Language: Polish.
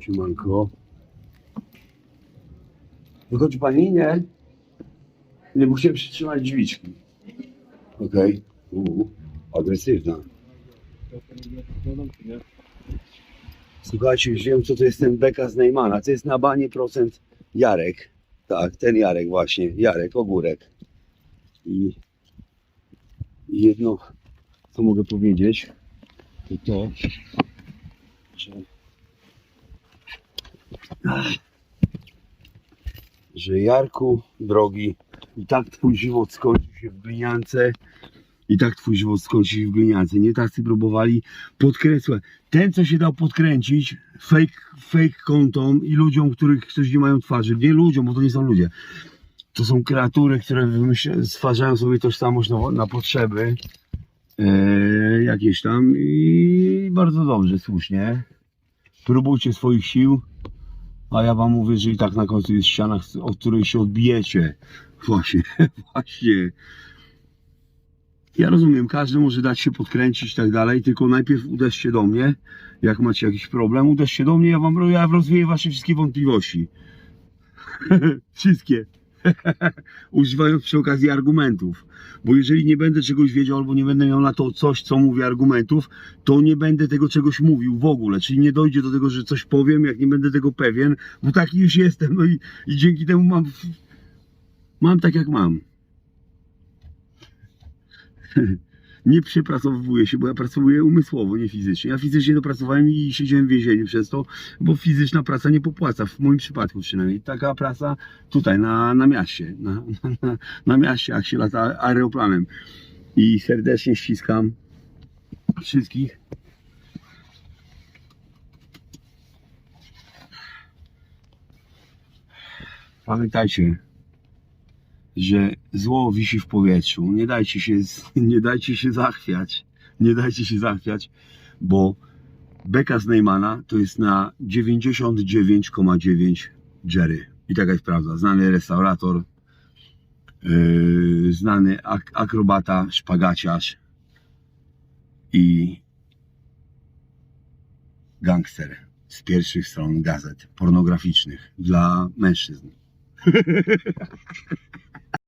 Siemanko. Wychodzi pani? Nie? Nie, bo chciałem przytrzymać drzwiczki. Okej. Okay. Agresywna. Słuchajcie, już wiem co to jest ten beka z Neymana. To jest na banie procent Jarek. Tak, ten Jarek właśnie. Jarek, ogórek. I jedno, co mogę powiedzieć, to to, że. Że Jarku, drogi, i tak twój żywot skończył się w gliniance, i tak twój żywot skończył się w gliniance. Nie tacy próbowali podkreślać. Ten, co się dał podkręcić fake, fake kontom i ludziom, których którzy nie mają twarzy. Nie ludziom, bo to nie są ludzie. To są kreatury, które stwarzają sobie tożsamość na, na potrzeby e, jakieś tam i bardzo dobrze, słusznie. Próbujcie swoich sił, a ja wam mówię, że i tak na końcu jest ściana, od której się odbijecie. Właśnie, właśnie. Ja rozumiem, każdy może dać się podkręcić i tak dalej, tylko najpierw uderzcie do mnie, jak macie jakiś problem, uderzcie do mnie, ja wam ja rozwieję wasze wszystkie wątpliwości. wszystkie. Używając przy okazji argumentów. Bo jeżeli nie będę czegoś wiedział, albo nie będę miał na to coś, co mówię argumentów, to nie będę tego czegoś mówił w ogóle. Czyli nie dojdzie do tego, że coś powiem, jak nie będę tego pewien, bo taki już jestem. No i, i dzięki temu mam. Mam tak jak mam. nie przepracowuję się, bo ja pracuję umysłowo, nie fizycznie. Ja fizycznie dopracowałem i siedziałem w więzieniu przez to, bo fizyczna praca nie popłaca, w moim przypadku przynajmniej. Taka praca tutaj, na, na mieście, na, na, na mieście, jak się lata aeroplanem. I serdecznie ściskam wszystkich. Pamiętajcie, że zło wisi w powietrzu. Nie dajcie się, nie dajcie się zachwiać. Nie dajcie się zachwiać, bo beka z Neymana to jest na 99,9 Jerry. I taka jest prawda. Znany restaurator, yy, znany ak akrobata, szpagaciarz i gangster z pierwszych stron gazet pornograficznych dla mężczyzn.